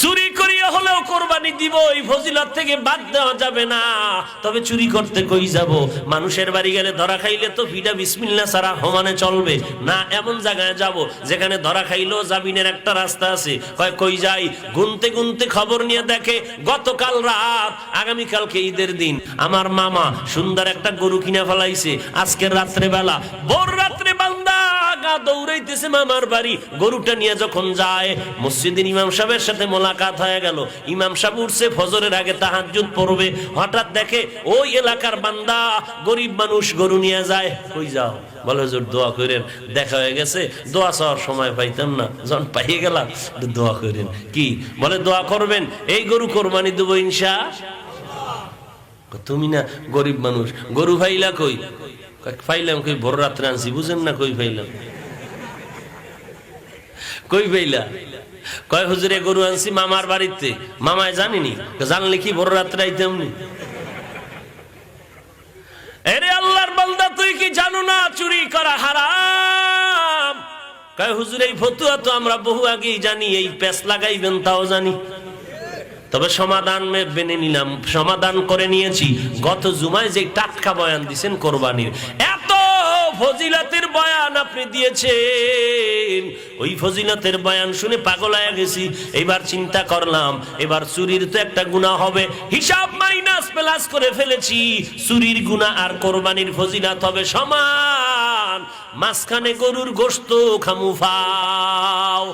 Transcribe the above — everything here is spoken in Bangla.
চুরি করিয়া হলেও কোরবানি দিব এই ফজিলত থেকে বাদ দেওয়া যাবে না। তবে চুরি করতে কই যাব? মানুষের বাড়ি গেলে ধরা খাইলে তো ফিডা বিসমিল্লা সারা সমানে চলবে। না, এমন জায়গায় যাব যেখানে ধরা খাইলেও জামিনের একটা রাস্তা আছে। কয়, কই যাই? গুনতে গুনতে খবর নিয়ে দেখে গতকাল রাত, আগামীকালকে ঈদের দিন। আমার মামা সুন্দর একটা গরু কিনে ফেলাইছে। আজকের রাত্রে বেলা ভোর রাত্রে বান্দা গা দৌড়াইতেছে মামার বাড়ি। গরুটা নিয়ে যখন যায়, মসজিদের ইমাম সাহেবের সাথে মোলাকাত হয়ে গেল। ইমাম সাহেব উঠছে, ফজরের আগে তাহাজ্জুদ পড়বে। হঠাৎ দেখে ওই এলাকার বান্দা, গরিব মানুষ, গরু নিয়ে যায়। কই যাও? বলে, হুজুর, দোয়া করেন। দেখা হয়ে গেছে, দোয়া চাওয়ার সময় পাইতাম না। যখন পাইয়ে গেলাম, দোয়া করেন। কি? বলে, দোয়া করবেন? এই গরু কোরবানি দেবো ইনশা তুমি না গরিব মানুষ। গরু ফাইলা কই? ফাইলাম কই, ভোর রাত্রে আনছি। বুঝেন না কই ফাইলাম? কই ফাইলা কয়, হুজুরে গরু আনছি মামার বাড়িতে। মামায় জানিনি? জানলে কি ভোর রাত্রে আইতাম নি? এরে আল্লাহর তুই কি জানো না চুরি করা হারাম? কয়, হুজুর, এই ফতুয়া তো আমরা বহু আগেই জানি, এই প্যাস লাগাইবেন তাও জানি। তবে সমাধান মেনে নিলাম, সমাধান করে নিয়েছি। গত জুমায় যে টাটকা বয়ান দিছেন কোরবানির, এত ফজিলাতের বয়ান আপনি দিয়েছেন। ওই ফজিলাতের বয়ান শুনে পাগলায়া গেছি। এবার চিন্তা করলাম, এবার চুরির তো একটা গুণা হবে। হিসাব মাইনাস প্লাস করে ফেলেছি। চুরির গুণা আর কোরবানির ফজিলাত হবে সমান। মাঝখানে গরুর গোস্ত খামু ফাও।